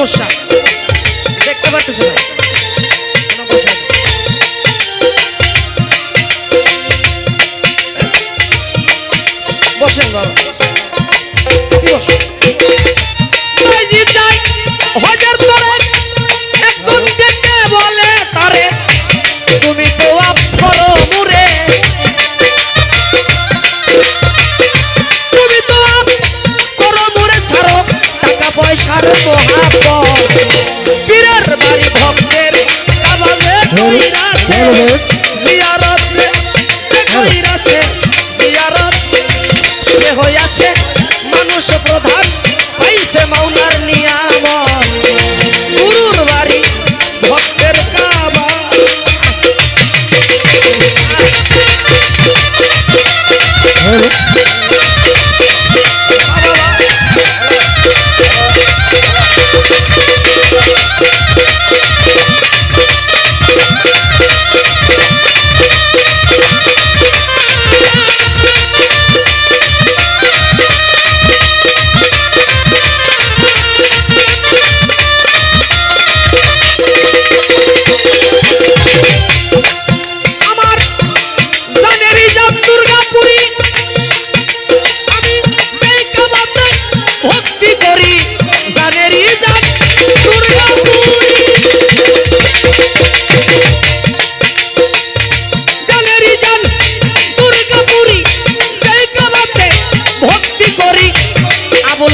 সমস্যা? দেখতে পাচ্ছেন ভাই বসেন বাবা। বসেন? হাজার করে দেবো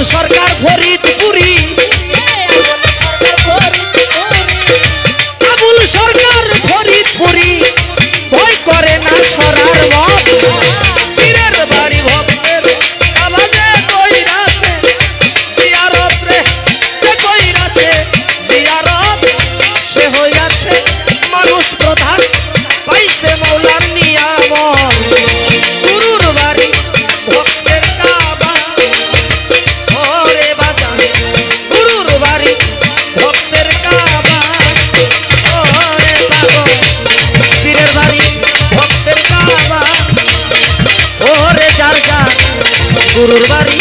Porque গুরুর বাড়ি